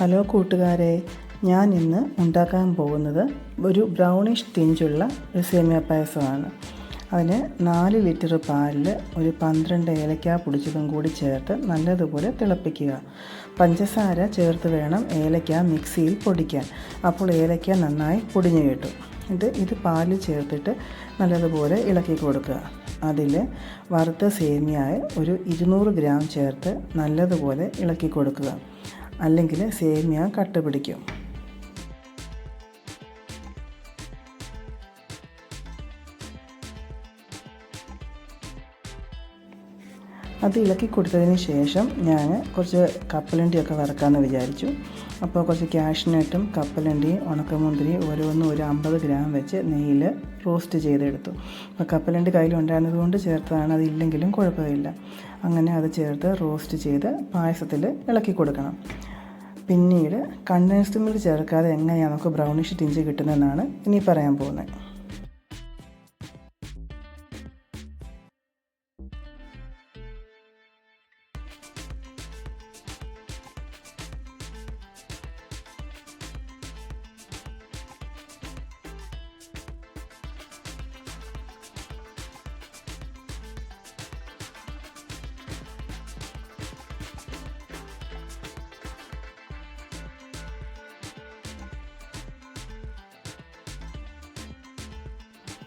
Hello കൂട്ടുകാരെ ഞാൻ ഇന്ന് ഉണ്ടാക്കാൻ പോകുന്നത് ഒരു ബ്രൗണിഷ് തിഞ്ചുള്ള ഒരു സേമിയ പായസമാണ്. അതിന് നാല് ലിറ്റർ പാലിൽ ഒരു പന്ത്രണ്ട് ഏലക്ക പൊടിച്ചതും കൂടി ചേർത്ത് നല്ലതുപോലെ തിളപ്പിക്കുക. പഞ്ചസാര ചേർത്ത് വേണം ഏലക്ക മിക്സിയിൽ പൊടിക്കാൻ. അപ്പോൾ ഏലക്ക നന്നായി പൊടിഞ്ഞു കിട്ടും. ഇത് ഇത് പാലിൽ ചേർത്തിട്ട് നല്ലതുപോലെ ഇളക്കി കൊടുക്കുക. അതിൽ വറുത്ത സേമിയായ ഒരു ഇരുന്നൂറ് ഗ്രാം ചേർത്ത് നല്ലതുപോലെ ഇളക്കി കൊടുക്കുക. അല്ലെങ്കിൽ സേമിയ കട്ട പിടിക്കും. അത് ഇളക്കി കൊടുത്തതിന് ശേഷം ഞാൻ കുറച്ച് കപ്പലണ്ടിയൊക്കെ വറക്കാമെന്ന് വിചാരിച്ചു. അപ്പോൾ കുറച്ച് ക്യാഷ്നട്ടും കപ്പലണ്ടിയും ഉണക്കമുന്തിരി ഓരോന്നും ഒരു അമ്പത് ഗ്രാം വെച്ച് നെയ്യിൽ റോസ്റ്റ് ചെയ്തെടുത്തു. അപ്പോൾ കപ്പലണ്ടി കയ്യിൽ ഉണ്ടായിരുന്നതുകൊണ്ട് ചേർത്തതാണ് അതില്ലെങ്കിലും കുഴപ്പമില്ല. അങ്ങനെ അത് ചേർത്ത് റോസ്റ്റ് ചെയ്ത് പായസത്തിൽ ഇളക്കി കൊടുക്കണം. പിന്നീട് കണ്ടൻസ്ഡ് മിൽക്ക് ചേർക്കാതെ എങ്ങനെയാണ് നമുക്ക് ബ്രൗണിഷ് ടിഞ്ച് കിട്ടുന്നതെന്നാണ് ഇനി പറയാൻ പോകുന്നത്.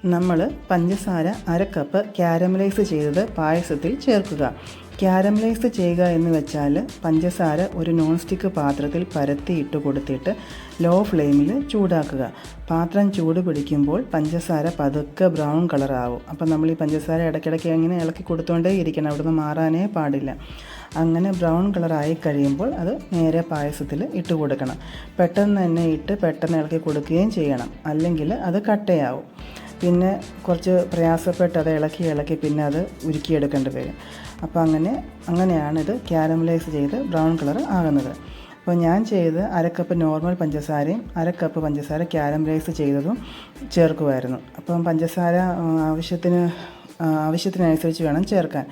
നമ്മൾ പഞ്ചസാര അര കപ്പ് ക്യാരമലൈസ് ചെയ്തത് പായസത്തിൽ ചേർക്കുക. ക്യാരമലൈസ് ചെയ്യുക എന്ന് വെച്ചാൽ പഞ്ചസാര ഒരു നോൺ സ്റ്റിക്ക് പാത്രത്തിൽ പരത്തി ഇട്ട് കൊടുത്തിട്ട് ലോ ഫ്ലെയിമിൽ ചൂടാക്കുക. പാത്രം ചൂട് പിടിക്കുമ്പോൾ പഞ്ചസാര പതുക്കെ ബ്രൗൺ കളറാവും അപ്പം നമ്മൾ ഈ പഞ്ചസാര ഇടയ്ക്കിടയ്ക്ക് അങ്ങനെ ഇളക്കി കൊടുത്തുകൊണ്ടേ ഇരിക്കണം. അവിടുന്ന് മാറാനേ പാടില്ല. അങ്ങനെ ബ്രൗൺ കളറായി കഴിയുമ്പോൾ അത് നേരെ പായസത്തിൽ ഇട്ട് കൊടുക്കണം. പെട്ടെന്ന് തന്നെ ഇട്ട് പെട്ടെന്ന് ഇളക്കി കൊടുക്കുകയും ചെയ്യണം. അല്ലെങ്കിൽ അത് കട്ടയാവും. പിന്നെ കുറച്ച് പ്രയാസപ്പെട്ട് അത് ഇളക്കി ഇളക്കി പിന്നെ അത് ഉരുക്കിയെടുക്കേണ്ടി വരും. അപ്പോൾ അങ്ങനെ അങ്ങനെയാണ് ഇത് ക്യാരമലൈസ് ചെയ്ത് ബ്രൗൺ കളർ ആകുന്നത്. അപ്പോൾ ഞാൻ ചെയ്ത് അരക്കപ്പ് നോർമൽ പഞ്ചസാരയും അരക്കപ്പ് പഞ്ചസാര ക്യാരമലൈസ് ചെയ്തതും ചേർക്കുമായിരുന്നു. അപ്പം പഞ്ചസാര ആവശ്യത്തിന് ആവശ്യത്തിനനുസരിച്ച് വേണം ചേർക്കാൻ.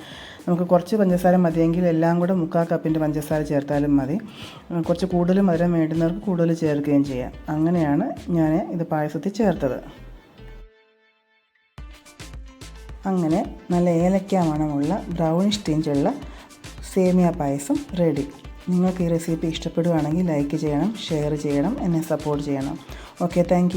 നമുക്ക് കുറച്ച് പഞ്ചസാര മതിയെങ്കിൽ എല്ലാം കൂടെ മുക്കാൽ കപ്പിന്റെ പഞ്ചസാര ചേർത്താലും മതി. കുറച്ച് കൂടുതൽ മധുരം വേണ്ടുന്നവർക്ക് കൂടുതൽ ചേർക്കുകയും ചെയ്യാം. അങ്ങനെയാണ് ഞാൻ ഇത് പായസത്തിൽ ചേർത്തത്. അങ്ങനെ നല്ല ഏലക്ക മണമുള്ള ബ്രൗണിഷ് ടീഞ്ചുള്ള സേമിയ പായസം റെഡി നിങ്ങൾക്ക് ഈ റെസിപ്പി ഇഷ്ടപ്പെടുകയാണെങ്കിൽ ലൈക്ക് ചെയ്യണം ഷെയർ ചെയ്യണം എന്നെ സപ്പോർട്ട് ചെയ്യണം. Okay thank